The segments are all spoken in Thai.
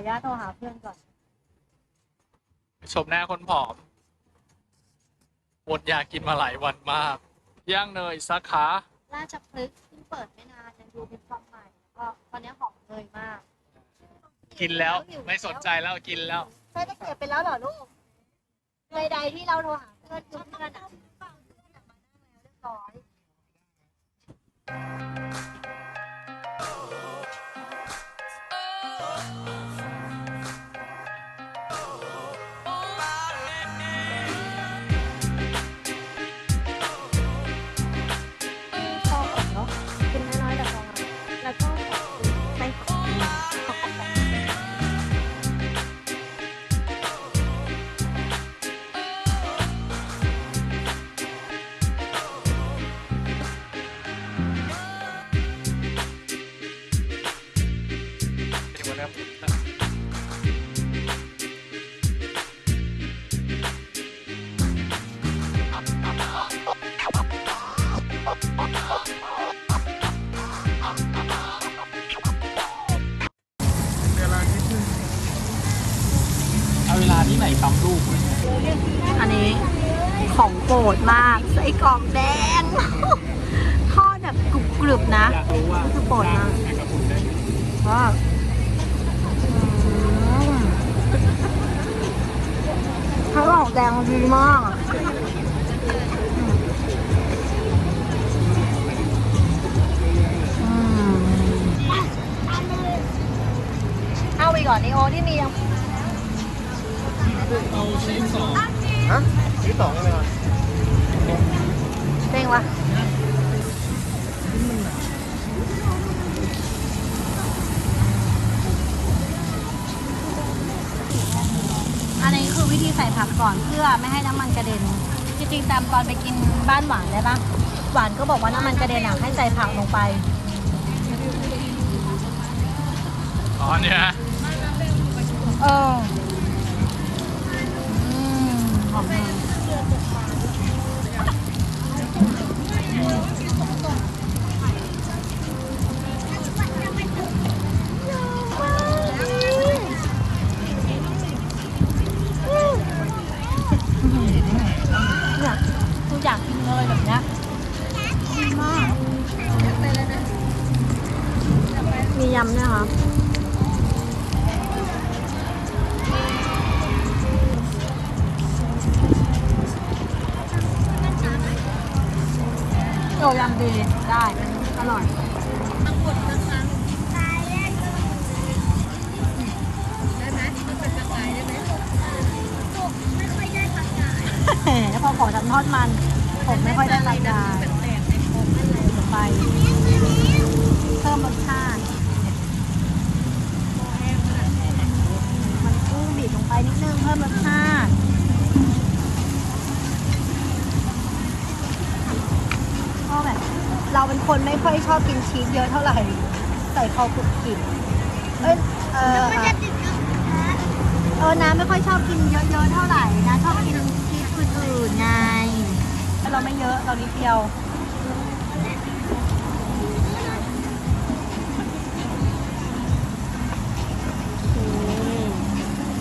อขออนุญาตโทรหาเพื่อนก่อน ชมหน้าคนผอมอดอยากกินมาหลายวันมาก ย่างเนยสาขา ราชพฤกษ์เพิ่งเปิดไม่นานยังดูเป็นความใหม่ก็ตอนนี้หอมเลยมากกินแล้วไม่สนใจแล้วกินแล้ว ใช่ได้เก็บไปแล้วเหรอลูกใดๆที่เราโทรหาเพื่อนคือเพื่อนอะเพื่อนอะมานั่งแล้วเรียบร้อย เอาเวลาที่ไหนปั๊มลูกเลยอันนี้ของโปรดมากไส้กรอกแดง ทอดแบบกรุบๆนะอยากรู้ว่าคือโปรดนะแมงกะพรุนได้ว่าไส้กรอกแดงดีมากอะอืมเอาไปก่อนนี่โอที่มียัง เอาชิ้นสองที่สองใช่ไหมครับเด้งวะอันนี้คือวิธีใส่ผักก่อนเพื่อไม่ให้น้ำมันกระเด็น จริงๆตามตอนไปกินบ้านหวานได้ปะหวานก็บอกว่าน้ำมันกระเด็นอะให้ใส่ผักลงไป อ๋อเนี่ยเอออื ม ได้อร่อยแล้วพอขอทำทอดมัน ผมไม่ค่อยได้รายการไป เพิ่มรสชาติมันกุ้งบีบลงไปนิดนึงเพิ่มรสชาติ ก็แบบเราเป็น คนไม่ค่อยชอบกินชีสเยอะเท่าไหร่ ใส่พอขุกกินเอ้ยเออเออน้ำไม่ค่อยชอบกินเยอะๆเท่าไหร่นะชอบกินชีสอื่นๆไงแต่เราไม่เยอะเรานิดเดียวนี่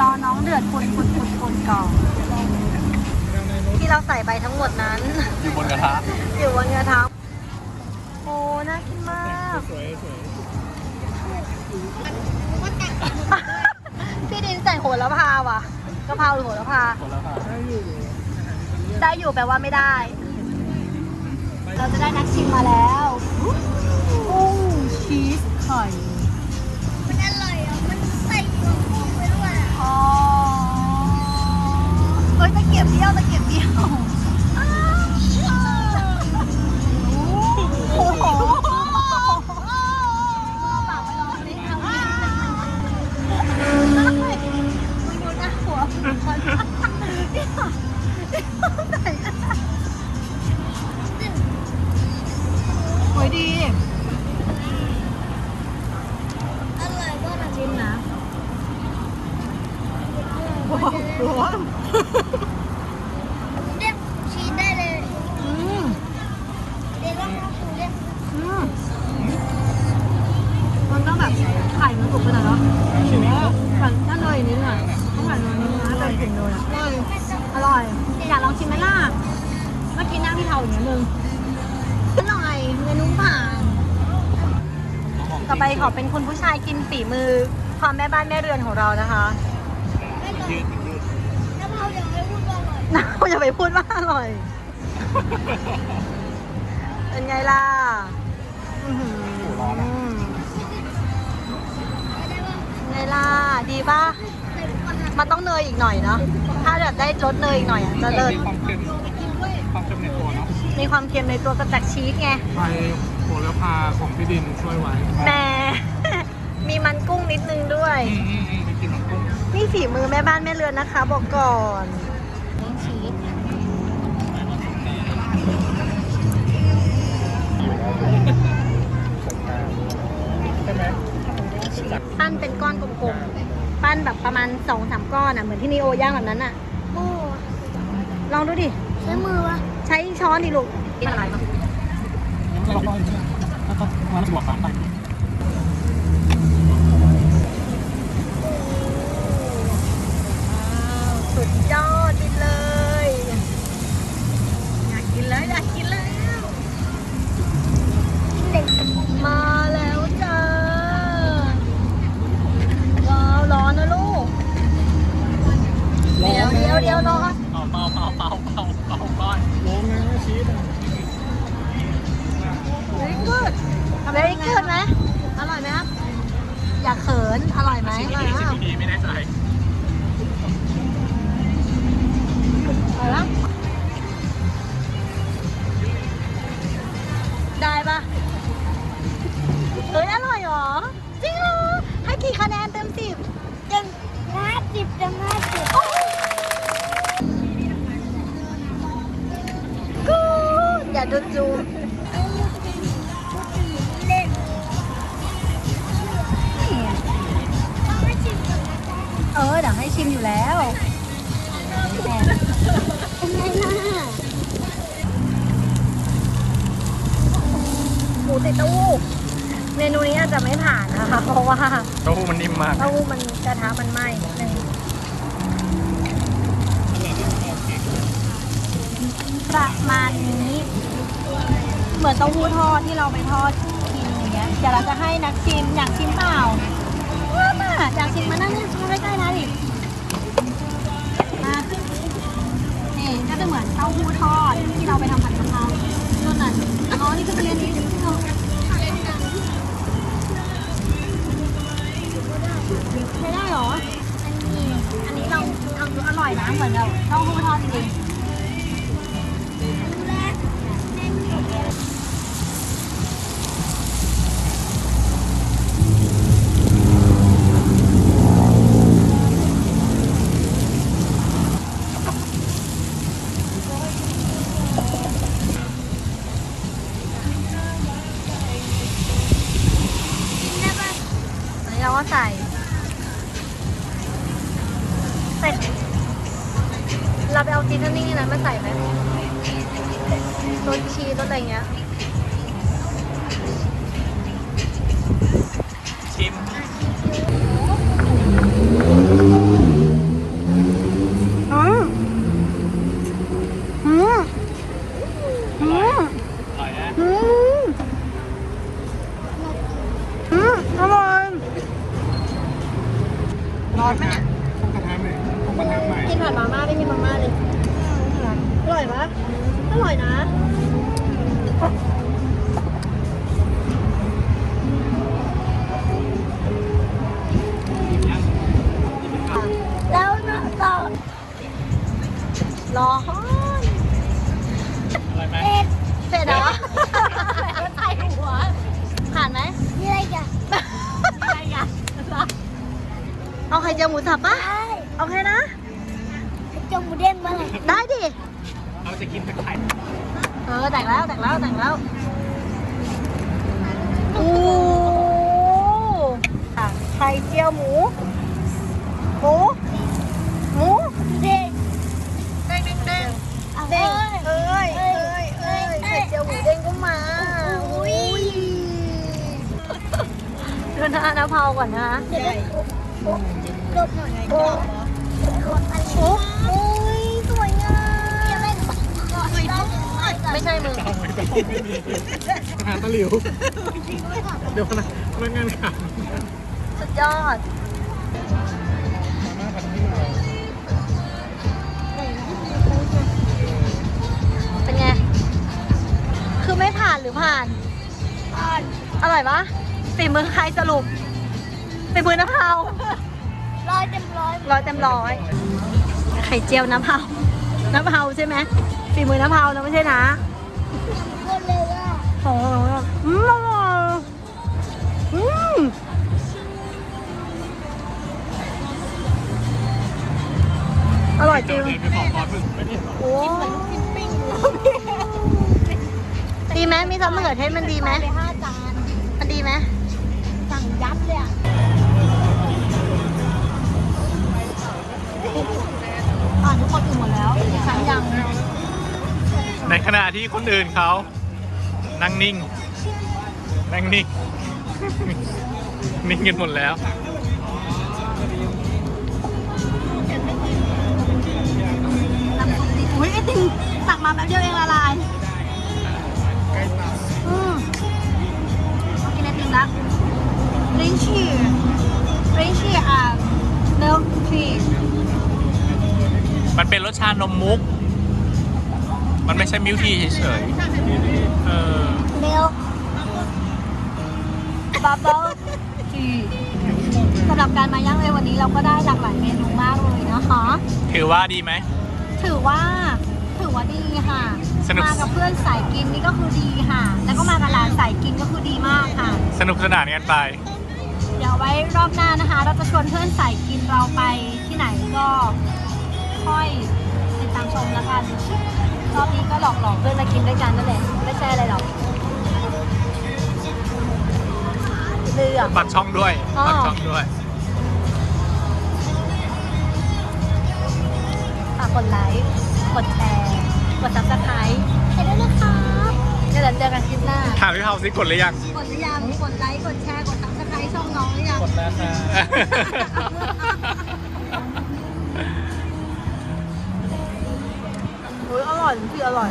รอน้องเดือดปุดๆๆๆก่อนที่เราใส่ไปทั้งหมดนั้น อยู่บนกระทะอยู่บนกระทะโอ้น่ากินมาก สวยสวยพี่ดินใส่โหระพาว่ะกะเพราหรือโหระพาคนละค่ะได้อยู่แปลว่าไม่ได้ เราจะได้นักชิมมาแล้วกุ้งชีสไข่มันอร่อยอะ มันใส่หัวกุ้งไปด้วยอะ อ๋อเฮ้ยตะเกียบเดียวตะเกียบเดียวอ้าว นูนะอร่อยอยากลองชิมไหมล่ะเมื่อกี้นั่งที่เทาอย่างเงี้ยมึงอร่อยเมนูผ่านต่อไปขอเป็นคุณผู้ชายกินฝีมือความแม่บ้านแม่เรือนของเรานะคะยืดยืดน้ำเมาอย่าไปพูดว่าอร่อยน้าอย่าไปพูดว่าอร่อย เป็นไงล่ะไงล่ะ ดีป่ะ มันต้องเนยอีกหน่อยเนาะถ้าแบบได้รสเนยอีกหน่อยอะจะเลิศความเค็มความเค็มในตัวเนาะมีความเค็มในตัวกระจากชีสไงไฟโหระพาของพี่ดินช่วยไว้แต่มีมันกุ้งนิดนึงด้วย อืมอืมอืมไปกินของกุ้งนี่ฝีมือแม่บ้านแม่เรือนนะคะ บอกก่อนนี่ชีสใช่ไหม ปั้นเป็นก้อนกลมๆ ปั้นแบบประมาณสองสามก้อนอะเหมือนที่นีโอย่างแบบนั้นอะ โอ้ลองดูดิ ใช้มือวะใช้ช้อนดิลูก กินอะไรมาเราลองอีกเนี่ยแล้วก็มาบวกสามไป สุดยอดไปเลย อยากกินแล้วอยากกินแล้ว เด็ก มาแล้วจ้า ว้าว ร้อนนะลูก เดี๋ยวเดี๋ยวเดี๋ยวรอ เป่า เป่าเป่าเป่าเป่าเป่าก้อนร้อนนะชีสอะ very good very good ไหมอร่อยไหมครับ อย่าเขิน อร่อยไหมอร่อยสิมากบทีไม่แน่ใจ อร่อยปะไติดเต้าหู้เมนูนี้อาจจะไม่ผ่านนะคะ เพราะว่าเต้าหู้มันนิ่มมาก เต้าหู้มันกระทะมันไหม้นิดนึงประมาณนี้ เหมือนเต้าหู้ทอดที่เราไปทอดกินอย่างเงี้ยเดี๋ยวเราจะให้นักชิมอยากชิมเปล่าว่ามาอยากชิมมานั่งนี่มใกล้ๆนะดิมานี่ก็จะเหมือนเต้าหู้ทอดที่เราไปทำผัดกะเพราต้นนั้นอ๋อนี่คือเรียนนี่ำดูอร่อยน ชีสรสอะไรเงี้ย ชิม อืมอืมอืมอร่อยนะอืมอืมอร่อยร้อนไหมเนี่ยต้องกระทะใหม่ต้องกระทะใหม่กินผัดมาม่าไม่มีมาม่าเลย อร่อยปะอร่อยนะ แล้วเนาะต่อร้อนอร่อยไหมเอ็ดเสร็จเหรอใส่หัวผ่านไหมมีอะไรกันอะไรอะเอาไข่เจียวหมูสับปะใช่โอเคนะจมูกเด้งมาเลยได้ดิ เราจะกินแต่ไข่เออแต่งแล้วแต่งแล้วแต่งแล้วโอ้ค่ะไข่เจียวหมู หมู หมูเด้งเด้งเด้งเด้งเอาเด้งเอ้เอ้ยยเอ้ยเอ้ยไข่เจียวหมูเด้งก็มาอุ้ยดูหน้าน้าเผาก่อนนะเดี๋ยวโอ้ลบหน่อยโอ้โอ้โอ้ยสวยงามยังไม่สวยจัง ไม่ใช่มึง เอาไว้ต้องไม่มีอาหารตะหลิว เดี๋ยวพนักพนักงานขายสุดยอดมาม่าผัดที่มาเป็นไง คือไม่ผ่านหรือผ่านอ่อนอร่อยปะฝีมือใครสรุปฝีมือน้ำเผาร้อยเต็มร้อยร้อยเต็มร้อย ไข่เจียวน้ำเผาน้ำเผาใช่ไหม ฝีมือน้ำเผานะไม่ใช่นะคนเลยอะโอ้โหอืมอร่อยอืมอร่อยจริงเดินไปขอพรมึงไม่ได้หรอโอ้ดีไหมมีซอสมะเขือเทศมันดีไหม เลยห้า ที่คนอื่นเขานั่งนิ่ง นั่งนิ่ง นิ่งกันหมดแล้วน้ำซุปดีอุ้ยไอติมตักมาแป๊บเดียวเองละลายใกล้ตามอืมเอากินไอติมละลิ้นชี่ลิ้นชี่อะ milk tea มันเป็นรสชาตินมมุก มันไม่ใช่มิลทีเฉยๆเออ milk bubble tea สำหรับการมาย่างเลยวันนี้เราก็ได้หลากหลายเมนูมากเลยนะคะ ถือว่าดีไหม ถือว่าถือว่าดีค่ะ สนุก มากับเพื่อนสายกินนี่ก็คือดีค่ะ แล้วก็มากับหลานสายกินก็คือดีมากค่ะ สนุกสนานกันไป เดี๋ยวไว้รอบหน้านะคะ เราจะชวนเพื่อนสายกินเราไปที่ไหนก็ค่อยติดตามชมแล้วกัน รอบนี้ก็หลอกหลอกๆเพื่อนมากินด้วยกันนั่นแหละไม่ใช่อะไรหรอกเลือก ปักช่องด้วยอ๋อ ปักช่องด้วย ฝากกดไลค์กดแชร์กดซับสไครต์ให้ด้วยนะครับเดี๋ยวเราเจอกันคลิปหน้า ถามพี่เผาซิกดหรือยัง กดหรือยังกดไลค์ กดแชร์ กดซับสไครต์ช่องน้องหรือยัง กดแล้วค่ะ อร่อยจริงๆอร่อย